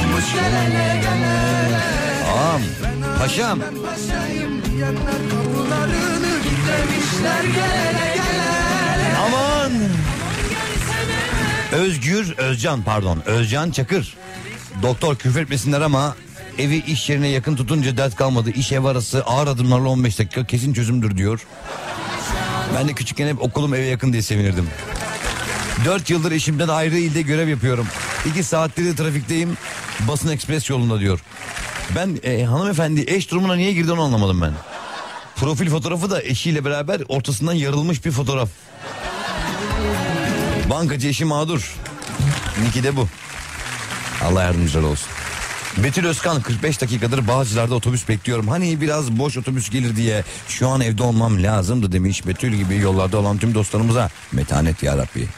olmuş gelene gelene Ağam, paşam. Aman. Özgür Özcan pardon Özcan Çakır. Doktor küfür etmesinler ama evi iş yerine yakın tutunca dert kalmadı. İş ev arası ağır adımlarla 15 dakika kesin çözümdür diyor. Ben de küçükken hep okulum eve yakın diye sevinirdim. 4 yıldır eşimden ayrı ilde görev yapıyorum. 2 saattir de trafikteyim. Basın ekspres yolunda diyor. Ben e, hanımefendi eş durumuna niye girdi onu anlamadım ben. Profil fotoğrafı da eşiyle beraber ortasından yarılmış bir fotoğraf. Bankacı eşi mağdur. Niki de bu. Allah yardımcılar olsun. Betül Özkan 45 dakikadır Bağcılar'da otobüs bekliyorum. Hani biraz boş otobüs gelir diye şu an evde olmam lazımdı demiş. Betül gibi yollarda olan tüm dostlarımıza metanet ya Rabbi.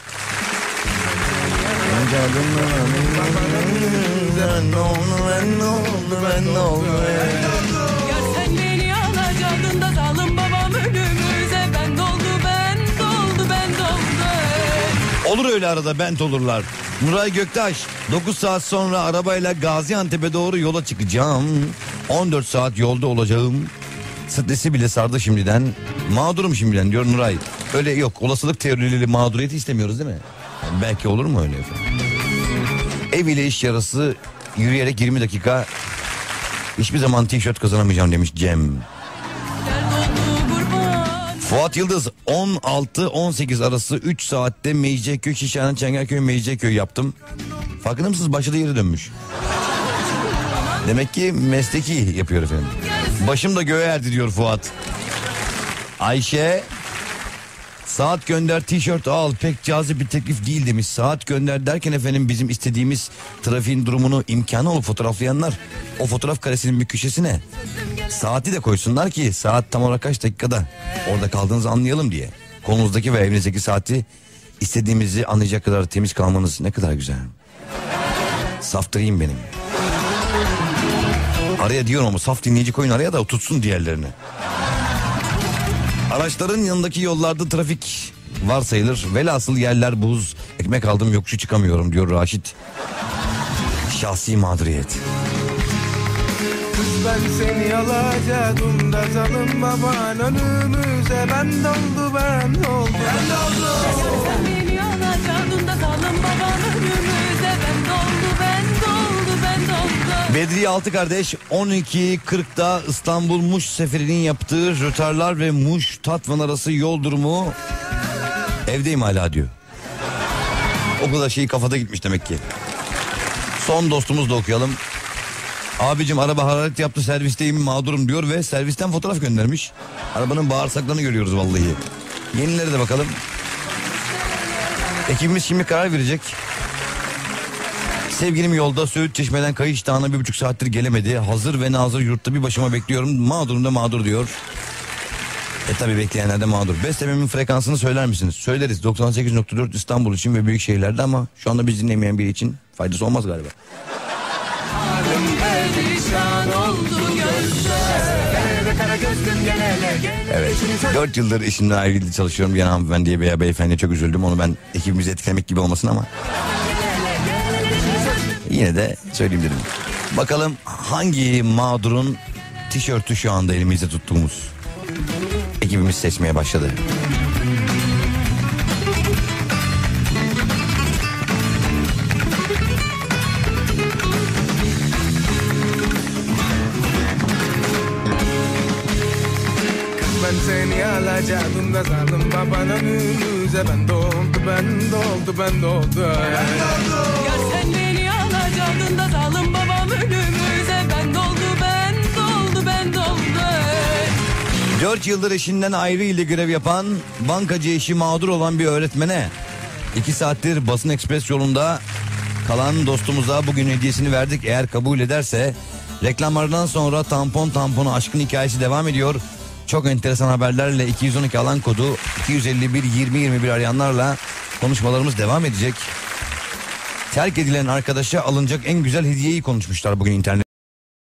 Görsen beni alacaktın da zalim babam önümüze Ben doldu ben doldu ben doldu Olur öyle arada bent olurlar. Nuray Göktaş 9 saat sonra arabayla Gaziantep'e doğru yola çıkacağım. 14 saat yolda olacağım. Stresi bile sardı şimdiden. Mağdurum şimdiden diyor Nuray. Öyle yok olasılık teorileri mağduriyeti istemiyoruz değil mi? Belki olur mu öyle efendim? Ev ile iş yarası yürüyerek 20 dakika hiçbir zaman tişört kazanamayacağım demiş Cem. Fuat Yıldız 16-18 arası 3 saatte Mecidiyeköy Şişhane Çengelköy Mecidiyeköy yaptım. Farkında mısınız başladığı yere dönmüş. Demek ki mesleki yapıyor efendim. Başım da göğe erdi diyor Fuat. Ayşe saat gönder tişört al pek cazip bir teklif değil demiş. Saat gönder derken efendim bizim istediğimiz trafiğin durumunu imkanı olup fotoğraflayanlar o fotoğraf karesinin bir köşesine saati de koysunlar ki saat tam olarak kaç dakikada orada kaldığınızı anlayalım diye. Kolunuzdaki ve evinizdeki saati istediğimizi anlayacak kadar temiz kalmanız ne kadar güzel. Saftireyim benim. Araya diyorum ama saf dinleyici koyun araya da tutsun diğerlerini. Araçların yanındaki yollarda trafik var sayılır. Velhasıl yerler buz. Ekmek aldım yokuşu çıkamıyorum diyor Raşit. Şahsi mağduriyet. Kız ben seni alacaktım da zalim baban önümüze Ben doldu ben doldu Ben doldu Bedriye Altı kardeş 12.40'da İstanbul Muş seferinin yaptığı rötarlar ve Muş Tatvan arası yol durumu evdeyim hala diyor. O kadar şeyi kafada gitmiş demek ki. Son dostumuz da okuyalım. Abicim araba hararet yaptı servisteyim mağdurum diyor ve servisten fotoğraf göndermiş. Arabanın bağırsaklarını görüyoruz vallahi. Yenilere de bakalım. Ekibimiz şimdi karar verecek. Sevgilim yolda Söğüt Çeşme'den Kayış Dağı'na bir buçuk saattir gelemedi. Hazır ve nazır yurtta bir başıma bekliyorum. Mağdurum da mağdur diyor. E tabi bekleyenler de mağdur. Beslememin frekansını söyler misiniz? Söyleriz. 98.4 İstanbul için ve büyük şehirlerde ama şu anda biz dinlemeyen biri için faydası olmaz galiba. Evet. 4 yıldır eşimden ayrı çalışıyorum. Yan hanımefendiye veya beyefendiye çok üzüldüm. Onu ben ekibimizi etkilemek gibi olmasın ama. Yine de söyleyeyim dedim. Bakalım hangi mağdurun tişörtü şu anda elimizde tuttuğumuz. Ekibimiz seçmeye başladı. Ben seni alacaktım da zalim baban önümüze Ben doldu ben doldu ben doldu Görsen 4 yıldır eşinden ayrı ilde görev yapan bankacı eşi mağdur olan bir öğretmene 2 saattir basın ekspres yolunda kalan dostumuza bugün hediyesini verdik. Eğer kabul ederse reklamlardan sonra tampon tamponu aşkın hikayesi devam ediyor. Çok enteresan haberlerle 212 alan kodu 251 20 21 arayanlarla konuşmalarımız devam edecek. Terk edilen arkadaşa alınacak en güzel hediyeyi konuşmuşlar bugün internet.